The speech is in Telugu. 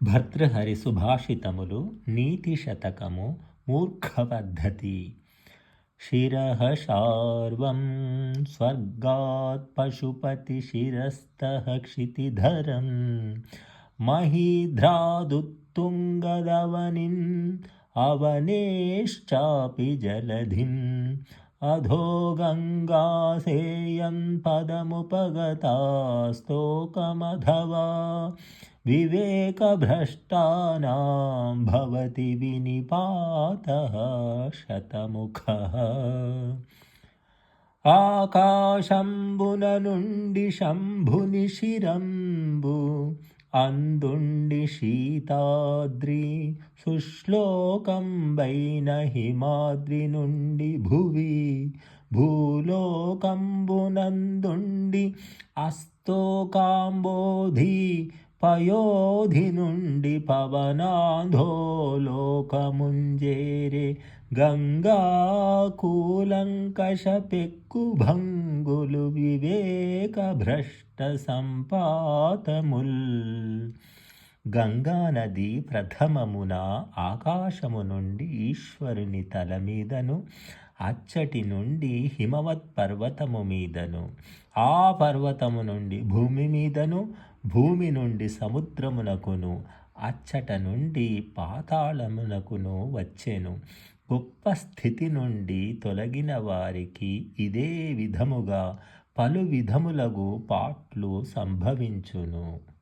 భర్తృహరి సుభాషితములు నీతి శతకము మూర్ఖ పద్ధతి శిరః శార్వం స్వర్గాత్ పశుపతి శిరస్తః క్షితిధరం మహీధ్రాదుత్తుంగదవనిన్ అవనేశ్చాపి జలధిం అధో గంగాసేయం పదముపగతాస్తోకమధవా వివేకభ్రష్టానాం భవతి వినిపాతः శతముఖः ఆకాశంబున నుండి శంభుని శిరంబు అందుండి శీతాద్రి సుశ్లోకంబైన హిమాద్రి నుండి భువి భూలోకంబునందుండి అస్తోకాంబోధి పయోధి నుండి పవనాధోలోకముంజేరే గంగా కూలంకష పెక్కు భంగులు వివేక భ్రష్ట సంపాతముల్ గంగానది ప్రథమమున ఆకాశము నుండి ఈశ్వరుని తల మీదను అచ్చటి నుండి హిమవత్ పర్వతము మీదను ఆ పర్వతము నుండి భూమి మీదను భూమి నుండి సముద్రమునకును అచ్చట నుండి పాతాళమునకును వచ్చెను. గొప్ప స్థితి నుండి తొలగిన వారికి ఇదే విధముగా పలు విధములగు పాట్లు సంభవించును.